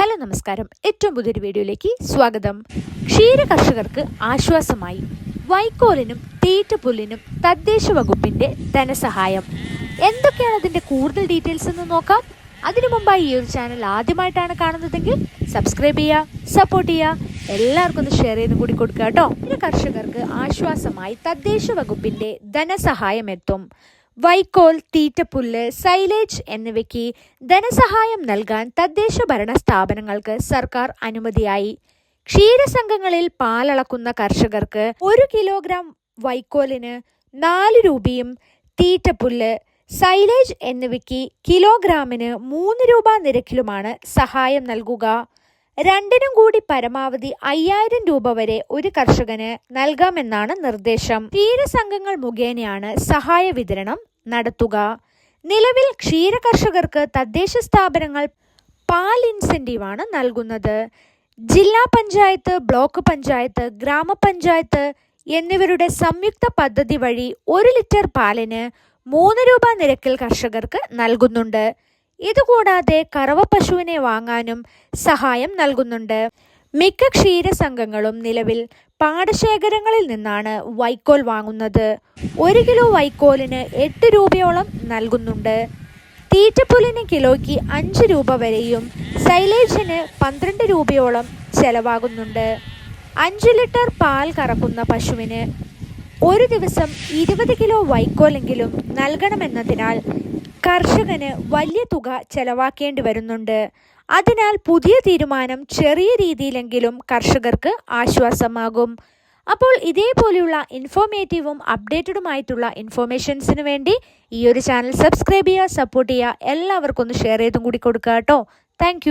Hello നമസ്കാരം. ഏറ്റവും പുതിയൊരു വീഡിയോയിലേക്ക് സ്വാഗതം. ക്ഷീര കർഷകർക്ക് ആശ്വാസമായി വൈക്കോലിനും തീറ്റപ്പുല്ലിനും തദ്ദേശ വകുപ്പിന്റെ ധനസഹായം. എന്തൊക്കെയാണ് അതിന്റെ കൂടുതൽ ഡീറ്റെയിൽസ് എന്ന് നോക്കാം? അതിനു മുമ്പായി ഈ ഒരു ചാനൽ ആദ്യമായിട്ടാണ് കാണുന്നതെങ്കിൽ സബ്സ്ക്രൈബ് ചെയ്യുക സപ്പോർട്ട് ചെയ്യുക എല്ലാവർക്കും ഒന്ന് ഷെയർ ചെയ്ത് കൂടി കൊടുക്കുക കേട്ടോ. ക്ഷീര കർഷകർക്ക് ആശ്വാസമായി തദ്ദേശ വകുപ്പിന്റെ ധനസഹായം എത്തും. വൈക്കോൽ തീറ്റപ്പുല്ല് സൈലേജ് എന്നിവയ്ക്ക് ധനസഹായം നൽകാൻ തദ്ദേശ ഭരണ സ്ഥാപനങ്ങൾക്ക് സർക്കാർ അനുമതിയായി. ക്ഷീരസംഘങ്ങളിൽ പാലളക്കുന്ന കർഷകർക്ക് ഒരു കിലോഗ്രാം വൈക്കോലിന് നാല് രൂപയും തീറ്റപ്പുല്ല് സൈലേജ് എന്നിവയ്ക്ക് കിലോഗ്രാമിന് മൂന്ന് രൂപ നിരക്കിലുമാണ് സഹായം നൽകുക. രണ്ടിനും കൂടി പരമാവധി അയ്യായിരം രൂപ വരെ ഒരു കർഷകന് നൽകാമെന്നാണ് നിർദ്ദേശം. ക്ഷീരസംഘങ്ങൾ മുഖേനയാണ് സഹായ വിതരണം നടത്തുക. നിലവിൽ ക്ഷീര കർഷകർക്ക് തദ്ദേശ സ്ഥാപനങ്ങൾ പാൽ ഇൻസെന്റീവാണ് നൽകുന്നത്. ജില്ലാ പഞ്ചായത്ത് ബ്ലോക്ക് പഞ്ചായത്ത് ഗ്രാമപഞ്ചായത്ത് എന്നിവരുടെ സംയുക്ത പദ്ധതി വഴി ഒരു ലിറ്റർ പാലിന് മൂന്ന് രൂപ നിരക്കിൽ കർഷകർക്ക് നൽകുന്നുണ്ട്. ഇതുകൂടാതെ കറവ പശുവിനെ വാങ്ങാനും സഹായം നൽകുന്നുണ്ട്. മിക്ക ക്ഷീരസംഘങ്ങളും നിലവിൽ പാടശേഖരങ്ങളിൽ നിന്നാണ് വൈക്കോൽ വാങ്ങുന്നത്. ഒരു കിലോ വൈക്കോലിന് എട്ട് രൂപയോളം നൽകുന്നുണ്ട്. തീറ്റപ്പുല്ലിന് കിലോയ്ക്ക് അഞ്ച് രൂപ വരെയും സൈലേജിന് പന്ത്രണ്ട് രൂപയോളം ചെലവാകുന്നുണ്ട്. അഞ്ച് ലിറ്റർ പാൽ കറക്കുന്ന പശുവിന് ഒരു ദിവസം ഇരുപത് കിലോ വൈക്കോലെങ്കിലും നൽകണമെന്നതിനാൽ കർഷകന് വലിയ തുക ചെലവാക്കേണ്ടി വരുന്നുണ്ട്. അതിനാൽ പുതിയ തീരുമാനം ചെറിയ രീതിയിലെങ്കിലും കർഷകർക്ക് ആശ്വാസമാകും. അപ്പോൾ ഇതേപോലെയുള്ള ഇൻഫോർമേറ്റീവും അപ്ഡേറ്റഡുമായിട്ടുള്ള ഇൻഫോർമേഷൻസിന് വേണ്ടി ഈ ഒരു ചാനൽ സബ്സ്ക്രൈബ് ചെയ്യുക സപ്പോർട്ട് ചെയ്യുക. എല്ലാവർക്കും ഒന്ന് ഷെയർ ചെയ്തും കൂടി കൊടുക്കുക കേട്ടോ. താങ്ക്